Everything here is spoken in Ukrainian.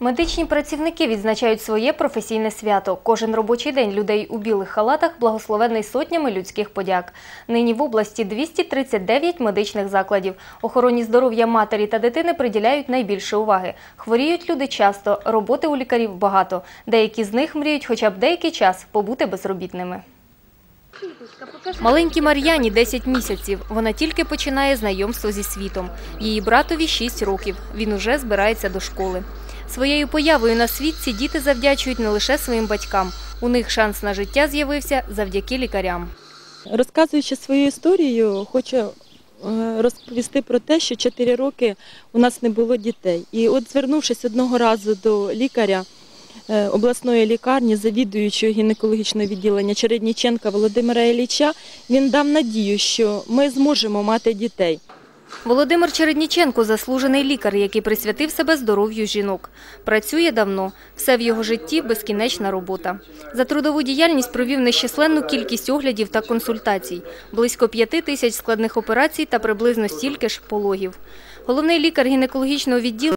Медичні працівники відзначають своє професійне свято. Кожен робочий день людей у білих халатах благословений сотнями людських подяк. Нині в області 239 медичних закладів. Охороні здоров'я матері та дитини приділяють найбільше уваги. Хворіють люди часто, роботи у лікарів багато. Деякі з них мріють хоча б деякий час побути безробітними. Маленькій Мар'яні 10 місяців. Вона тільки починає знайомство зі світом. Її братові 6 років. Він уже збирається до школи. Своєю появою на світ ці діти завдячують не лише своїм батькам. У них шанс на життя з'явився завдяки лікарям. Розказуючи свою історію, хочу е, розповісти про те, що 4 роки у нас не було дітей. І от звернувшись одного разу до лікаря е, обласної лікарні, завідуючого гінекологічного відділення Чередніченка Володимира Ілліча, він дав надію, що ми зможемо мати дітей. Володимир Чередніченко – заслужений лікар, який присвятив себе здоров'ю жінок. Працює давно. Все в його житті – безкінечна робота. За трудову діяльність провів нещисленну кількість оглядів та консультацій, близько п'яти тисяч складних операцій та приблизно стільки ж пологів. Головний лікар гінекологічного відділення